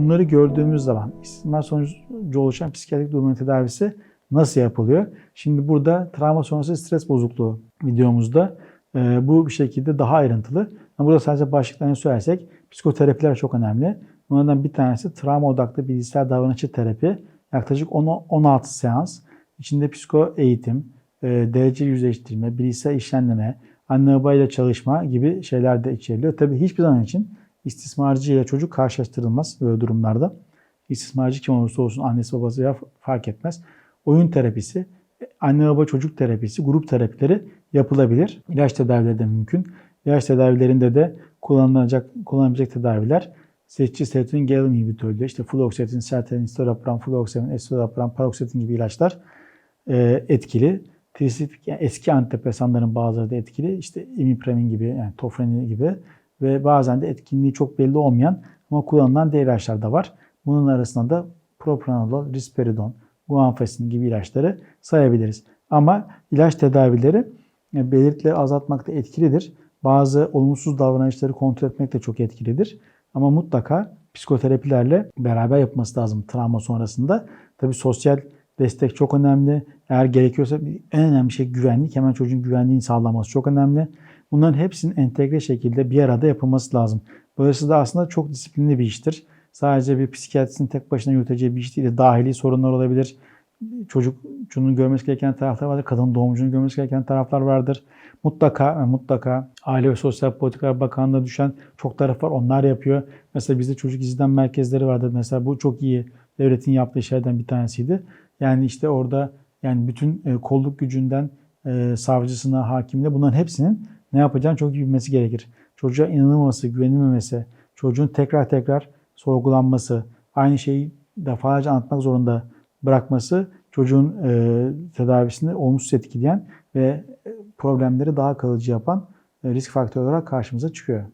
Bunları gördüğümüz zaman istismar sonucu oluşan psikiyatrik durumun tedavisi nasıl yapılıyor? Şimdi burada travma sonrası stres bozukluğu videomuzda e, bu bir şekilde daha ayrıntılı. Ama burada sadece başlıklarını söylersek psikoterapiler çok önemli. Bunlardan bir tanesi travma odaklı bilgisayar davranışçı terapi. Yaklaşık 10-16 seans. İçinde psiko eğitim, e, derece yüzleştirme, bilgisayar işlemleme, anne babayla çalışma gibi şeyler de içeriliyor. Tabii hiçbir zaman için istismarcı ile çocuk karşılaştırılmaz böyle durumlarda. İstismarcı kim olursa olsun annesi babası ya fark etmez. Oyun terapisi, anne baba çocuk terapisi, grup terapileri yapılabilir. İlaç tedavileri de mümkün. İlaç tedavilerinde de kullanılacak kullanılabilecek tedaviler seçici serotonin galen inhibitörleri, işte fluoxetin, sertraline, citalopram, fluoxemin, escitalopram, paroxetin gibi ilaçlar e, etkili. Trisipik, yani eski antidepresanların bazıları da etkili. İşte imipremin gibi, yani tofrenin gibi ve bazen de etkinliği çok belli olmayan ama kullanılan diğer ilaçlar da var. Bunun arasında da propranolol, risperidon, guanfacin gibi ilaçları sayabiliriz. Ama ilaç tedavileri e, belirtileri azaltmakta etkilidir. Bazı olumsuz davranışları kontrol etmek de çok etkilidir. Ama mutlaka psikoterapilerle beraber yapması lazım travma sonrasında. Tabii sosyal destek çok önemli. Eğer gerekiyorsa en önemli şey güvenlik. Hemen çocuğun güvenliğini sağlaması çok önemli. Bunların hepsinin entegre şekilde bir arada yapılması lazım. Böylesi de aslında çok disiplinli bir iştir. Sadece bir psikiyatristin tek başına yürüteceği bir iş değil. Dahili sorunlar olabilir. Çocukçunun görmesi gereken taraflar vardır. Kadın doğumcunun görmesi gereken taraflar vardır. Mutlaka mutlaka Aile ve Sosyal Politikalar Bakanlığı'na düşen çok taraf var. Onlar yapıyor. Mesela bizde çocuk izlem merkezleri vardır. Mesela bu çok iyi devletin yaptığı şeylerden bir tanesiydi. Yani işte orada yani bütün e, kolluk gücünden e, savcısına, hakimine bunların hepsinin ne yapacağını çok iyi bilmesi gerekir. Çocuğa inanılmaması, güvenilmemesi, çocuğun tekrar tekrar sorgulanması, aynı şeyi defalarca anlatmak zorunda bırakması çocuğun e, tedavisini olumsuz etkileyen ve problemleri daha kalıcı yapan e, risk faktörü olarak karşımıza çıkıyor.